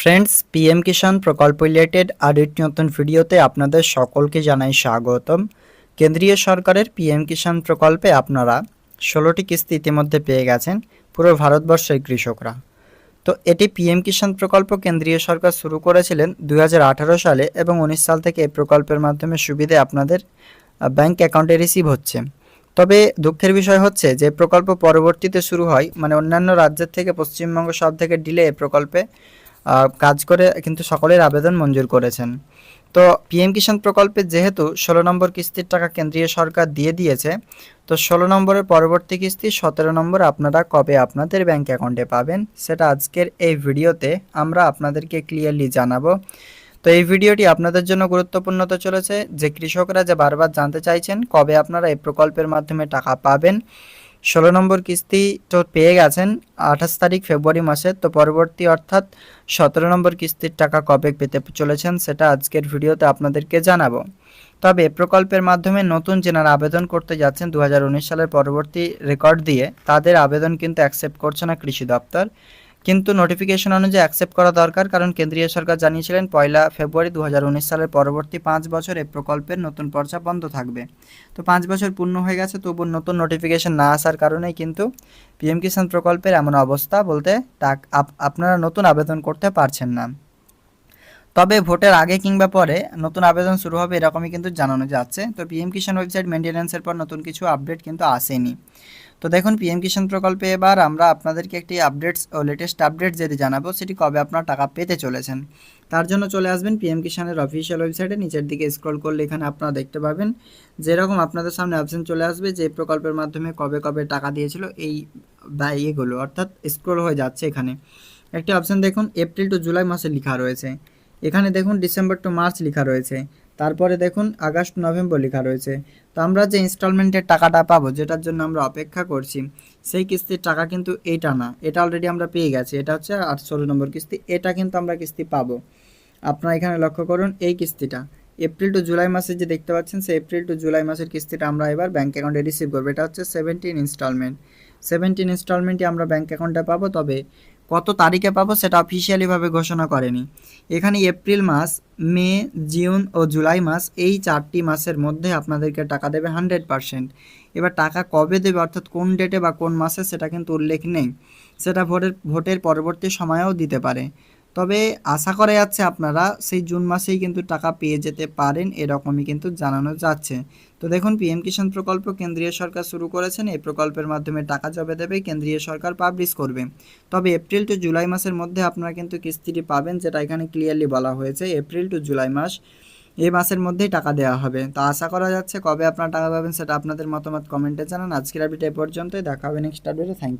Friends PM কিষাণ প্রকল্প related আরেকটি নতুন ভিডিওতে আপনাদের সকলকে জানাই স্বাগতম। কেন্দ্রীয় সরকারের পিএম কিষাণ প্রকল্পে আপনারা ষোলোটি কিস্তি ইতিমধ্যে পেয়ে গেছেন পুরো ভারতবর্ষের কৃষকরা। তো এটি পিএম কিষাণ প্রকল্প কেন্দ্রীয় সরকার শুরু করেছিলেন দুই হাজার আঠারো সালে এবং উনিশ সাল থেকে এই প্রকল্পের মাধ্যমে সুবিধে আপনাদের ব্যাংক অ্যাকাউন্টে রিসিভ হচ্ছে। তবে দুঃখের বিষয় হচ্ছে যে প্রকল্প পরবর্তীতে শুরু হয় মানে অন্যান্য রাজ্যের থেকে পশ্চিমবঙ্গ সব থেকে ডিলে এই প্রকল্পে কাজ করে কিন্তু সকলের আবেদন মঞ্জুর করেছেন। তো পিএম কিষাণ প্রকল্পে যেহেতু ষোলো নম্বর কিস্তির টাকা কেন্দ্রীয় সরকার দিয়ে দিয়েছে, তো ষোলো নম্বরের পরবর্তী কিস্তি সতেরো নম্বর আপনারা কবে আপনাদের ব্যাংক অ্যাকাউন্টে পাবেন, সেটা আজকের এই ভিডিওতে আমরা আপনাদেরকে ক্লিয়ারলি জানাব। তো এই ভিডিওটি আপনাদের জন্য গুরুত্বপূর্ণ হতে চলেছে, যে কৃষকরা যে বারবার জানতে চাইছেন কবে আপনারা এই প্রকল্পের মাধ্যমে টাকা পাবেন ষোলো নম্বর কিস্তি তো পেয়ে গেছেন আঠাশ তারিখ ফেব্রুয়ারি মাসে, তো পরবর্তী অর্থাৎ সতেরো নম্বর কিস্তির টাকা কবে পেতে চলেছেন সেটা আজকের ভিডিওতে আপনাদেরকে জানাব। তবে প্রকল্পের মাধ্যমে নতুন যেনারা আবেদন করতে যাচ্ছেন দু হাজার উনিশ সালের পরবর্তী রেকর্ড দিয়ে, তাদের আবেদন কিন্তু অ্যাকসেপ্ট করছে না কৃষি দপ্তর। কিন্তু নোটিফিকেশন অনুযায়ী অ্যাকসেপ্ট করা দরকার, কারণ কেন্দ্রীয় সরকার জানিয়েছিলেন পয়লা ফেব্রুয়ারি দু হাজার উনিশ সালের পরবর্তী পাঁচ বছর এই প্রকল্পের নতুন পর্চা বন্ধ থাকবে। তো পাঁচ বছর পূর্ণ হয়ে গেছে তবু নতুন নোটিফিকেশন না আসার কারণেই কিন্তু পিএম কিষাণ প্রকল্পের এমন অবস্থা বলতে তা আপ- আপনারা নতুন আবেদন করতে পারছেন না। তবে ভোটের আগে কিংবা পরে নতুন আবেদন শুরু হবে এরকমই কিন্তু জানানো যাচ্ছে। তো পিএম কিষাণ ওয়েবসাইট মেনটেন্যান্সের পর নতুন কিছু আপডেট কিন্তু আসেনি। তো দেখুন পিএম কিষাণ প্রকল্পে এবার আমরা আপনাদেরকে একটি আপডেটস ও লেটেস্ট আপডেট যেটি জানাব, সেটি কবে আপনারা টাকা পেতে চলেছেন। তার জন্য চলে আসবেন পিএম কিষাণের অফিসিয়াল ওয়েবসাইটে নিচের দিকে স্ক্রল করলে এখানে আপনারা দেখতে পাবেন। যেরকম আপনাদের সামনে অপশন চলে আসবে, যে প্রকল্পের মাধ্যমে কবে কবে টাকা দিয়েছিল, এই বা অর্থাৎ স্ক্রল হয়ে যাচ্ছে এখানে। একটি অপশন দেখুন এপ্রিল টু জুলাই মাসে লেখা রয়েছে। এখানে দেখুন ডিসেম্বর টু মার্চ লেখা রয়েছে। তারপরে দেখুন আগস্ট, নভেম্বর লেখা রয়েছে। তো আমরা যে ইনস্টলমেন্টের টাকাটা পাবো, যেটার জন্য আমরা অপেক্ষা করছি, সেই কিস্তির টাকা কিন্তু এইটা না। এটা অলরেডি আমরা পেয়ে গেছি। এটা হচ্ছে আট নম্বর কিস্তি। এটা কিন্তু আমরা কিস্তি পাবো। আপনারা এখানে লক্ষ্য করুন, এই কিস্তিটা। এপ্রিল টু জুলাই মাসে যে দেখতে পাচ্ছেন, সেই এপ্রিল টু জুলাই মাসের কিস্তিটা আমরা এবার ব্যাঙ্ক অ্যাকাউন্টে রিসিভ করব। এটা হচ্ছে সেভেন্টিন ইনস্টলমেন্ট সেভেন্টিন ইনস্টলমেন্টই আমরা ব্যাঙ্ক অ্যাকাউন্টে পাবো, তবে কত তারিখে পাবো সেটা অফিসিয়ালিভাবে ঘোষণা করেনি। এখানে এপ্রিল মাস, মে, জুন ও জুলাই মাস, এই চারটি মাসের মধ্যে আপনাদেরকে টাকা দেবে হান্ড্রেড পারসেন্ট এবার টাকা কবে দেবে, অর্থাৎ কোন ডেটে বা কোন মাসে সেটা কিন্তু উল্লেখ নেই। সেটা ভোটের ভোটের পরবর্তী সময়েও দিতে পারে। তবে আশা করা যাচ্ছে আপনারা সেই জুন মাসেই কিন্তু টাকা পেয়ে যেতে পারেন, এরকমই কিন্তু জানানো যাচ্ছে। তো দেখুন পিএম কিষাণ প্রকল্প কেন্দ্রীয় সরকার শুরু করেছেন, এই প্রকল্পের মাধ্যমে টাকা জবে দেবে কেন্দ্রীয় সরকার পাবলিশ করবে। তবে এপ্রিল টু জুলাই মাসের মধ্যে আপনারা কিন্তু কিস্তিটি পাবেন, যেটা এখানে ক্লিয়ারলি বলা হয়েছে, এপ্রিল টু জুলাই মাস এই মাসের মধ্যেই টাকা দেওয়া হবে। তো আশা করা যাচ্ছে কবে আপনারা টাকা পাবেন সেটা আপনাদের মতামত কমেন্টে জানান। আজকের আপডেট এ পর্যন্তই, দেখা হবে নেক্সট আপডেটে থ্যাংক ইউ